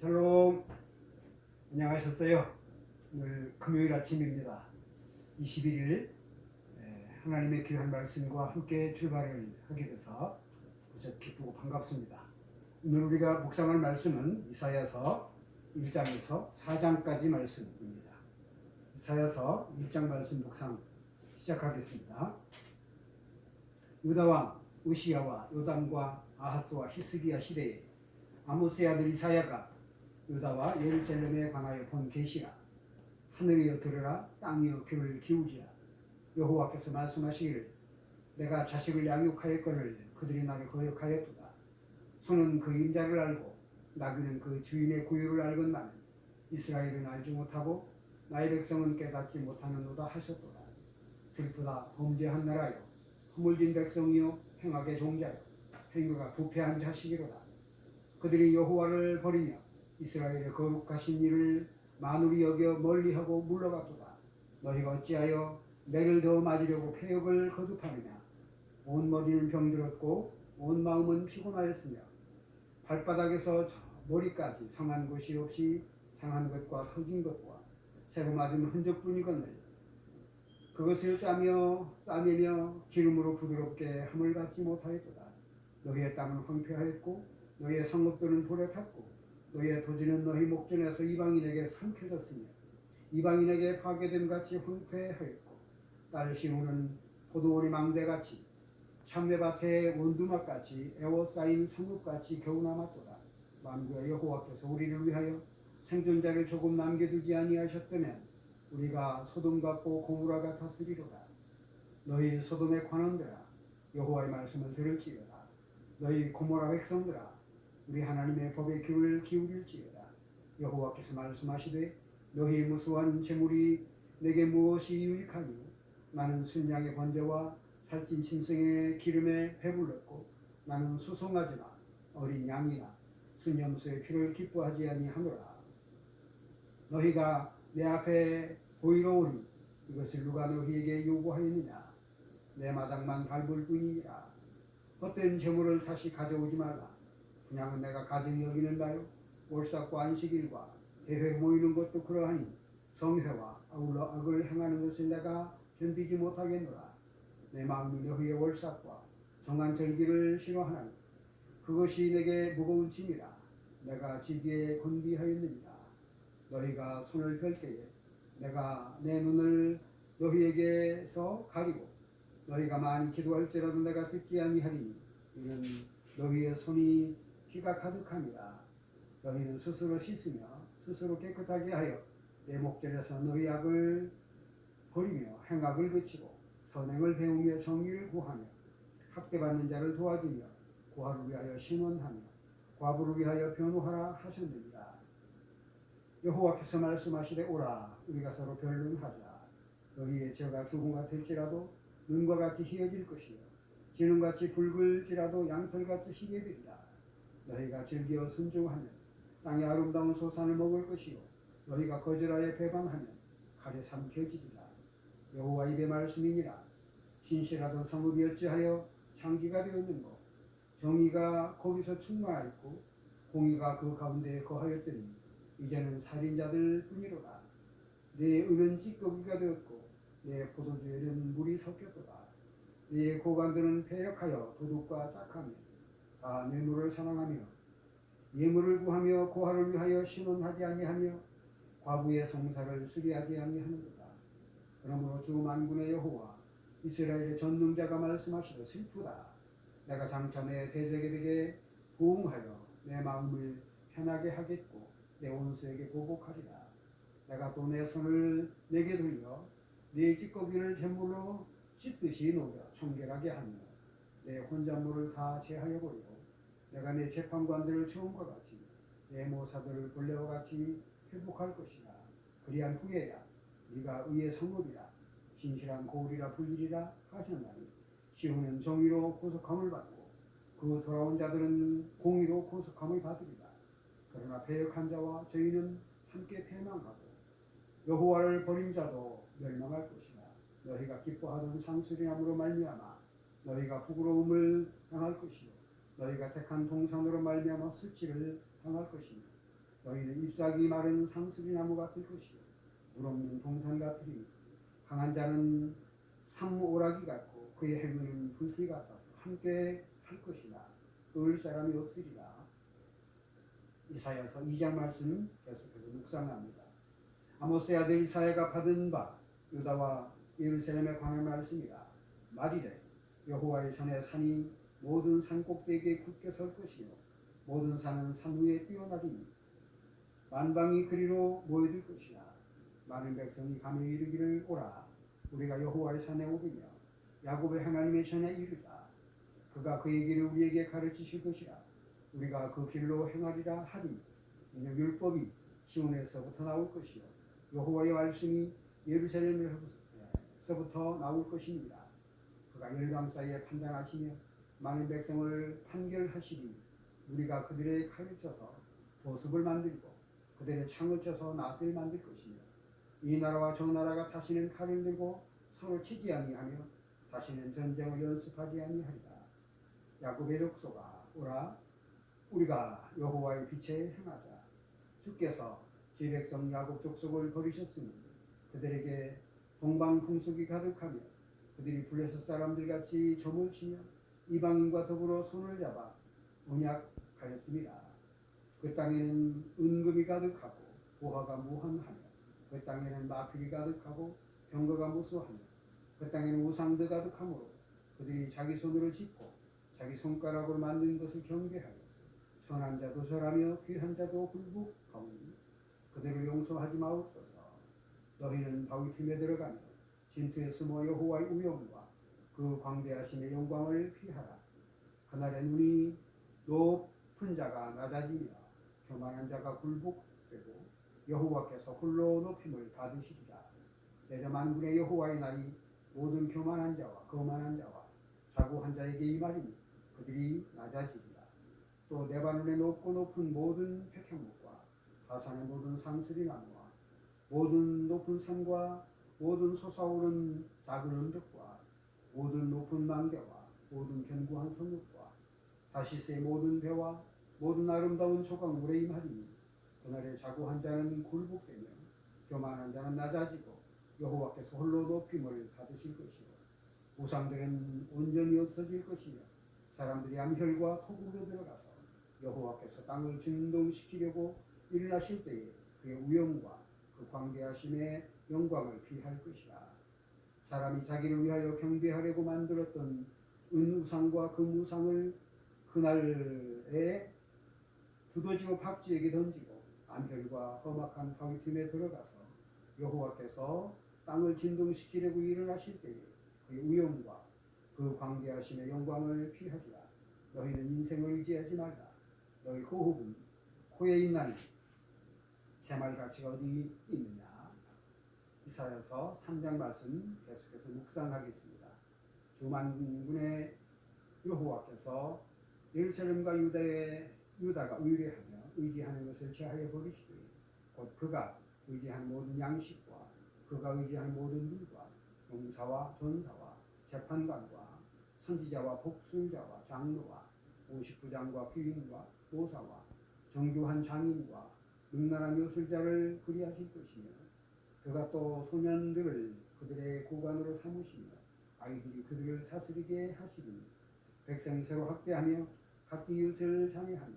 샬롬 안녕하셨어요? 오늘 금요일 아침입니다. 21일 하나님의 귀한 말씀과 함께 출발을 하게 돼서 무척 기쁘고 반갑습니다. 오늘 우리가 묵상할 말씀은 이사야서 1장에서 4장까지 말씀입니다. 이사야서 1장 말씀 묵상 시작하겠습니다. 유다 왕 우시야와 요담과 아하스와 히스기야 시대에 아모스의 아들 이사야가 유다와 예루살렘에 관하여 본 계시라 하늘이여 들으라 땅이여 귀를 기우지라. 여호와께서 말씀하시기를 내가 자식을 양육하였거늘 그들이 나를 거역하였도다. 손은 그 임자를 알고 나귀는 그 주인의 구유를 알건만 이스라엘은 알지 못하고 나의 백성은 깨닫지 못하는도다 하셨도다. 슬프다 범죄한 나라여. 허물진 백성이요 행악의 종자여. 행위가 부패한 자식이로다. 그들이 여호와를 버리며 이스라엘의 거룩하신 일을 만울이 여겨 멀리하고 물러갔도다. 너희가 어찌하여 매를 더 맞으려고 폐역을 거듭하느냐. 온 머리는 병들었고 온 마음은 피곤하였으며 발바닥에서 저 머리까지 상한 것이 없이 상한 것과 터진 것과 새로 맞은 흔적뿐이거늘 그것을 싸며 싸매며 기름으로 부드럽게 함을 받지 못하였도다. 너희의 땅은 황폐하였고 너희의 성읍들은 돌에 탔고 너희의 토지는 너희 목전에서 이방인에게 삼켜졌으며 이방인에게 파괴됨 같이 황폐하였고 딸 시우는 포도원이 망대같이 참외밭에 원두막같이 애워싸인 성읍같이 겨우 남았도다. 만구의 여호와께서 우리를 위하여 생존자를 조금 남겨두지 아니하셨다면 우리가 소돔 같고 고무라 같았으리로다. 너희 소돔의 관원들아 여호와의 말씀을 들을지어다. 너희 고모라 백성들아 우리 하나님의 법에 귀를 기울일지어다. 여호와께서 말씀하시되 너희 무수한 재물이 내게 무엇이 유익하니 나는 순양의 번제와 살찐 짐승의 기름에 배불렀고 나는 수송아지나 어린 양이나 순염소의 피를 기뻐하지 아니하노라. 너희가 내 앞에 보이러 오니 이것을 누가 너희에게 요구하였느냐? 내 마당만 밟을 뿐이니라. 헛된 재물을 다시 가져오지 말라. 그냥은 내가 가증히 여기는 바요? 월삭과 안식일과 대회 모이는 것도 그러하니 성회와 아울러 악을 행하는 것을 내가 견디지 못하겠노라. 내 마음이 너희의 월삭과 정한 절기를 싫어하나니 그것이 내게 무거운 짐이라 내가 지기에 건비하였느니라. 너희가 손을 펼 때에 내가 내 눈을 너희에게서 가리고 너희가 많이 기도할지라도 내가 듣지 아니하리니 이는 너희의 손이 피가 가득함이라 너희는 스스로 씻으며 스스로 깨끗하게 하여 내 목전에서 너희 악을 버리며 행악을 그치고 선행을 배우며 정의를 구하며 학대받는 자를 도와주며 고아를 위하여 신원하며 과부를 위하여 변호하라 하셨느니라. 여호와께서 말씀하시되 오라 우리가 서로 변론하자. 너희의 죄가 죽음과 될지라도 눈과 같이 희어질 것이요 지능같이 붉을지라도 양털같이 희게 되리라 너희가 즐겨 순종하면 땅의 아름다운 소산을 먹을 것이요 너희가 거절하여 배반하면 칼에 삼켜지리라. 여호와 입의 말씀이니라. 신실하던 성읍이 어찌하여 창기가 되었는고? 정의가 거기서 충만하였고 공의가 그 가운데에 거하였더니 이제는 살인자들 뿐이로다. 내 은은 찌꺼기가 되었고 내 포도주에는 물이 섞였도다. 내 고관들은 패역하여 도둑과 짝하며 다 뇌물을 사랑하며 예물을 구하며 고하를 위하여 신원하지 아니하며 과부의 성사를 수리하지 아니하는도다. 그러므로 주 만군의 여호와 이스라엘의 전능자가 말씀하시되 슬프다. 내가 장차 내 대적에게 부응하여 내 마음을 편하게 하겠고 내 원수에게 보복하리라. 내가 또 내 손을 내게 돌려 네 찌꺼기를 제물로 씻듯이 녹여 청결하게 하며 내 혼잣물을 다 제하여 버리고 내가 내 재판관들을 처음과 같이 내 모사들을 본래와 같이 회복할 것이다. 그리한 후에야 네가 의의 성읍이라 신실한 고울이라 불리리라 하셨나니 시온은 정의로 구속함을 받고 그 돌아온 자들은 공의로 구속함을 받으리라. 그러나 배역한 자와 저희는 함께 패망하고 여호와를 버린 자도 멸망할 것이다. 너희가 기뻐하던 상수리함으로 말미암아 너희가 부끄러움을 당할 것이요. 너희가 택한 동산으로 말미암아 수치를 당할 것이며 너희는 잎사귀 마른 상수리 나무 같을 것이요. 물 없는 동산 같으리 강한 자는 삼오라기 같고 그의 행위는 불길 같아서 함께 할 것이나 을 사람이 없으리라. 이사야서 2장 말씀 계속해서 묵상합니다. 아모스의 아들 이사야가 받은 바 유다와 예루살렘에 관한 말씀이라. 말이래 여호와의 전에 산이 모든 산 꼭대기에 굳게 설 것이요. 모든 산은 산 위에 뛰어나리니 만방이 그리로 모여들 것이나 많은 백성이 감히 이르기를 오라. 우리가 여호와의 산에 오르며 야곱의 하나님의 전에 이르자 그가 그의 길을 우리에게 가르치실 것이라. 우리가 그 길로 행하리라 하니 이는 율법이 시온에서부터 나올 것이요. 여호와의 말씀이 예루살렘에서부터 나올 것입니다 그가 열강 사이에 판단하시며 많은 백성을 판결하시니 우리가 그들의 칼을 쳐서 보습을 만들고 그들의 창을 쳐서 낫을 만들 것이며 이 나라와 저 나라가 다시는 칼을 들고 서로 치지 아니하며 다시는 전쟁을 연습하지 아니하리라. 야곱의 족속아 오라 우리가 여호와의 빛에 행하자. 주께서 제 백성 야곱 족속을 버리셨으니 그들에게 동방 풍속이 가득하며 그들이 블레셋 사람들 같이 점을 치며 이방인과 더불어 손을 잡아 언약하였습니다. 그 땅에는 은금이 가득하고 보화가 무한하며 그 땅에는 마필이 가득하고 병거가 무수하며 그 땅에는 우상도 가득하므로 그들이 자기 손으로 짓고 자기 손가락으로 만든 것을 경배하여 선한 자도 절하며 귀한 자도 굴복하오니 그들을 용서하지 마옵소서 너희는 바위 틈에 들어가며 진투에 숨어 여호와의 우영과 그 광대하심의 영광을 피하라. 그날에 눈이 높은 자가 낮아지며 교만한 자가 굴복되고 여호와께서 홀로 높임을 받으시리라. 내려 만군의 여호와의 날이 모든 교만한 자와 거만한 자와 자고한 자에게 임하리니 그들이 낮아지리라. 또 네바논의 높고 높은 모든 백향목과 바산의 모든 상수리 나무와 모든 높은 산과 모든 솟아오른 작은 언덕과 모든 높은 망대와 모든 견고한 성읍과 다시스의 모든 배와 모든 아름다운 조각물에 임하리니 그날에 자고한 자는 굴복되며 교만한 자는 낮아지고 여호와께서 홀로 높임을 받으실 것이요. 우상들은 온전히 없어질 것이며 사람들이 암혈과 토굴로 들어가서 여호와께서 땅을 진동시키려고 일어나실 때에 그의 우영과 그 광대하심의 영광을 비할 것이라. 사람이 자기를 위하여 경배하려고 만들었던 은우상과 금우상을 그날에 두더지고 박쥐에게 던지고 암혈과 험악한 바위 틈에 들어가서 여호와께서 땅을 진동시키려고 일어나실 때에 그의 우영과 그 광대하심의 영광을 피하리라. 너희는 인생을 의지하지 말라. 너희 호흡은 코에 있나니 새말 가치가 어디 있느냐? 이사야서 3장 말씀 계속해서 묵상하겠습니다. 주만군의 여호와께서 예루살렘과 유다의 유다가 의뢰하며 의지하는 것을 제하여 버리시되 곧 그가 의지한 모든 양식과 그가 의지한 모든 물과 용사와 전사와 재판관과 선지자와 복술자와 장로와 오십부장과 귀인과 도사와 정교한 장인과 능란한 요술자를 그리하실 것이며 그가 또 소년들을 그들의 고관으로 삼으시며 아이들이 그들을 사스리게 하시리니 백성이 서로 학대하며 각기 이웃을 장애하며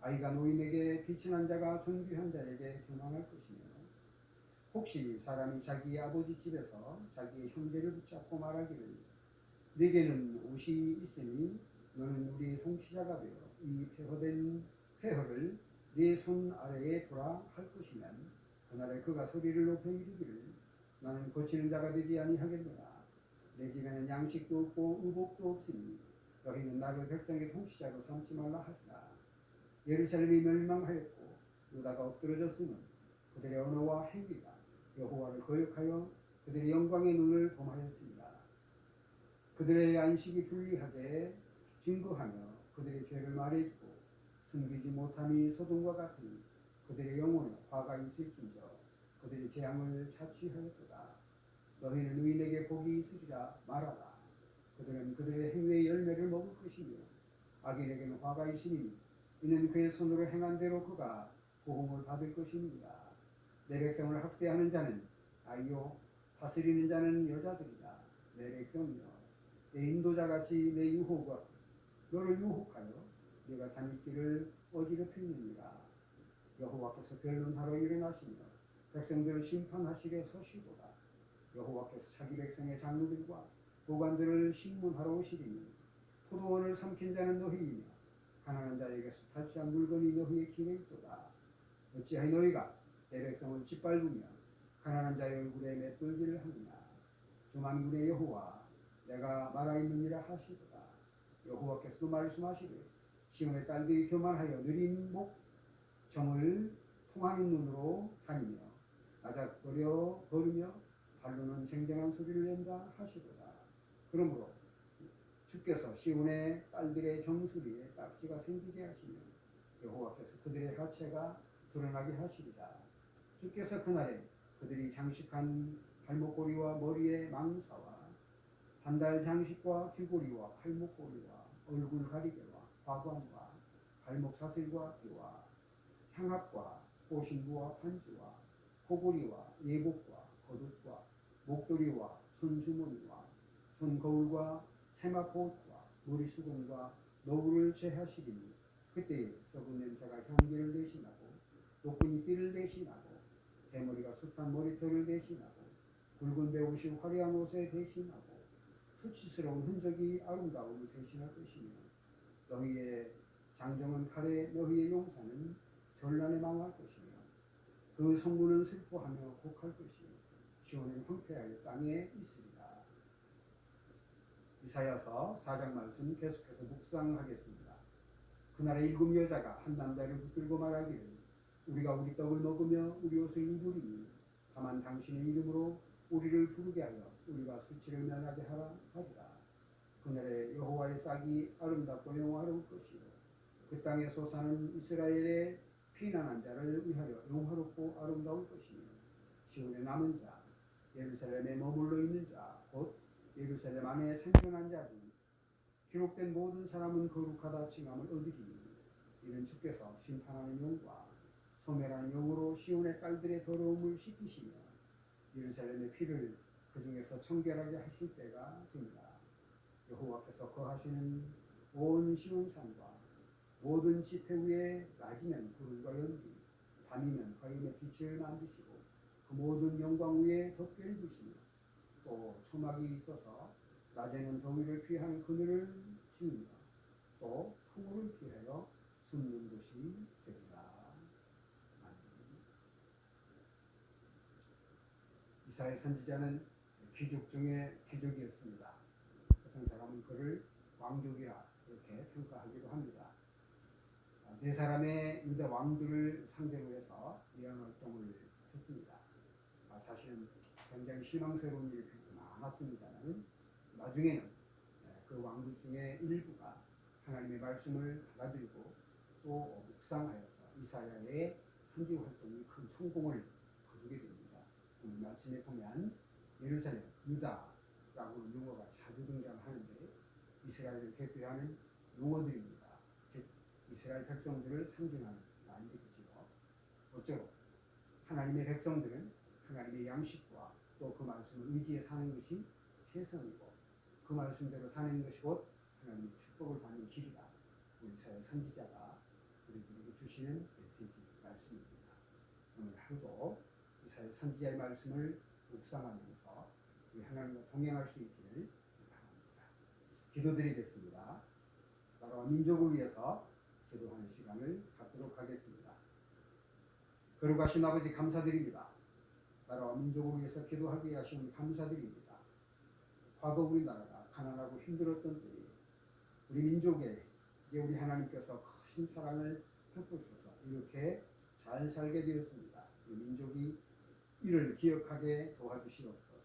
아이가 노인에게 비친한 자가 존귀한 자에게 교만할 것이며 혹시 사람이 자기 아버지 집에서 자기의 형제를 붙잡고 말하기를 네게는 옷이 있으니 너는 우리 통치자가 되어 이 폐허된 네손 아래에 두라 할 것이면 그날에 그가 소리를 높여 이르기를 나는 고치는 자가 되지 아니하겠노라 내 집에는 양식도 없고 의복도 없으니 너희는 나를 백성의 통치자로 삼지 말라 하시라 예루살렘이 멸망하였고 유다가 엎드러졌으면 그들의 언어와 행위가 여호와를 거역하여 그들의 영광의 눈을 범하였습니다. 그들의 안식이 불리하게 증거하며 그들의 죄를 말해주고 숨기지 못함이 소돔과 같으니 그들의 영혼에 화가 있을진저 그들의 재앙을 자취하였도다. 너희는 의인에게 복이 있으리라 말하라. 그들은 그들의 행위의 열매를 먹을 것이며 악인에게는 화가 있으니 이는 그의 손으로 행한 대로 그가 보응을 받을 것입니다. 내 백성을 학대하는 자는 아이요 다스리는 자는 여자들이다. 내 백성이여 내 인도자같이 내 유혹과 너를 유혹하여 다닐 길을 어지럽히느니라. 여호와께서 변론하러 일어나시며 백성들을 심판하시게 서시도다. 여호와께서 자기 백성의 장로들과 보관들을 신문하러 오시리니 포도원을 삼킨 자는 너희이며 가난한 자에게서 탈취한 물건이 너희의 있도다. 어찌하여 너희가 내 백성을 짓밟으며 가난한 자의 얼굴에 맷돌질을 하느냐. 주만군의 여호와 내가 말하였느니라 하시도다. 여호와께서도 말씀하시되 시온의 딸들이 교만하여 느린 목 정을 통하는 눈으로 다니며 아작거려 걸으며 발로는 쟁쟁한 소리를 낸다 하시도다. 그러므로 주께서 시온의 딸들의 정수리에 딱지가 생기게 하시며 여호와께서 그들의 하체가 드러나게 하시리라. 주께서 그날에 그들이 장식한 발목고리와 머리에 망사와 반달 장식과 귀고리와 팔목고리와 얼굴 가리개와 과관과 발목 사슬과 띠와 향합과 호신부와 판지와 코고리와 예복과 거듭과 목도리와 손주머니와 손거울과 세마포와 머리수건과 노구를 제하시리니 그때에 썩은 냄새가 향기를 대신하고 노끈이 띠를 대신하고 대머리가 숱한 머리털을 대신하고 굵은 배옷이 화려한 옷에 대신하고 수치스러운 흔적이 아름다움을 대신할 것이며 너희의 장정은 칼에 너희의 용사는 전란에 망할 것이며 그 성문은 슬퍼하며 곡할 것이며 시온은 황폐하여 땅에 있으리라. 이사야서 4장 말씀 계속해서 묵상하겠습니다. 그날에 일곱 여자가 한 남자를 붙들고 말하기를 우리가 우리 떡을 먹으며 우리 옷을 입으리니 다만 당신의 이름으로 우리를 부르게 하여 우리가 수치를 면하게 하라 하리라. 그날에 여호와의 싹이 아름답고 영화로울 것이요 그 땅에서 사는 이스라엘의 피난한 자를 위하여 영화롭고 아름다울 것이며 시온에 남은 자 예루살렘에 머물러 있는 자 곧 예루살렘 안에 생존한 자중 기록된 모든 사람은 거룩하다 칭함을 얻으리니 이는 주께서 심판하는 영과 소멸하는 영으로 시온의 딸들의 더러움을 씻기시며 예루살렘의 피를 그 중에서 청결하게 하실 때가 됩니다. 거하시는 온 시온산과 모든 지폐 위에 낮이면 불과 연기, 밤이면 화염의 빛을 만드시고 그 모든 영광 위에 덮개를 부시며 또 초막이 있어서 낮에는 더위를 피하는 그늘을 지으며 또 풍우를 피하여 숨는 곳이 되리라. 이사의 선지자는 귀족 중에 귀족이었습니다. 어떤 사람은 그를 왕족이라 이렇게 평가하기도 합니다. 아, 네 사람의 유다 왕들을 상대로 해서 예언 활동을 했습니다. 아, 사실은 굉장히 실망스러운 일이 많았습니다만 나중에는 예, 그 왕들 중에 일부가 하나님의 말씀을 받아들이고 또 묵상하여서 이사야의 선지 활동이 큰 성공을 거두게 됩니다. 말씀에 보면 예루살렘, 유다라고 용어가 자주 등장하는데 이스라엘을 대표하는 용어들입니다. 즉 이스라엘 백성들을 상징하는 말들이지요. 어쩌고 하나님의 백성들은 하나님의 양식과 또 그 말씀을 의지해 사는 것이 최선이고 그 말씀대로 사는 것이 곧 하나님의 축복을 받는 길이다. 우리사의 선지자가 우리들에게 주시는 메시지 말씀입니다. 오늘 하루도 이사의 선지자의 말씀을 묵상하면서 우리 하나님과 동행할 수 있기를. 기도드리겠습니다. 나라와 민족을 위해서 기도하는 시간을 갖도록 하겠습니다. 거룩하신 아버지 감사드립니다. 나라와 민족을 위해서 기도하게 하시니 감사드립니다. 과거 우리나라가 가난하고 힘들었던 때에 우리 민족에 이제 우리 하나님께서 큰 사랑을 베푸셔서 이렇게 잘 살게 되었습니다. 우리 민족이 이를 기억하게 도와주시옵소서.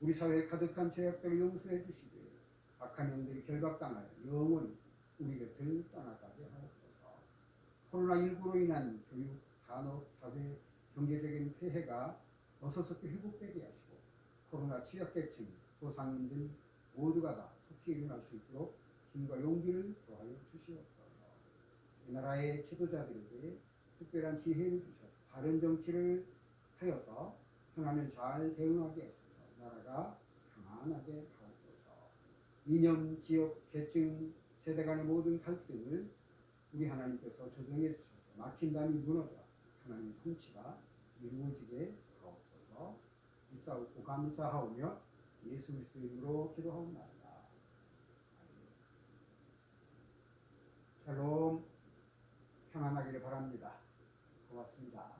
우리 사회에 가득한 죄악들을 용서해 주시되 악한 영들이 결박당하여 영원히 우리 곁을 떠나가게 하옵소서. 코로나19로 인한 교육, 산업, 사회, 경제적인 폐해가 어서서히 회복되게 하시고 코로나 취약계층, 소상인들 모두가 다 속히 일어날 수 있도록 힘과 용기를 더하여 주시옵소서. 이 나라의 지도자들에게 특별한 지혜를 주셔서 바른 정치를 하여서 하나님 잘 대응하게 하소서 나라가 평안하게 이념, 지역, 계층, 세대 간의 모든 갈등을 우리 하나님께서 조정해 주셔서 막힌 담이 무너져 하나님 통치가 이루어지게 하옵소서 이싸우고 감사하오며 예수 그리스도 이름으로 기도하옵나이다. 샬롬 평안하기를 바랍니다. 고맙습니다.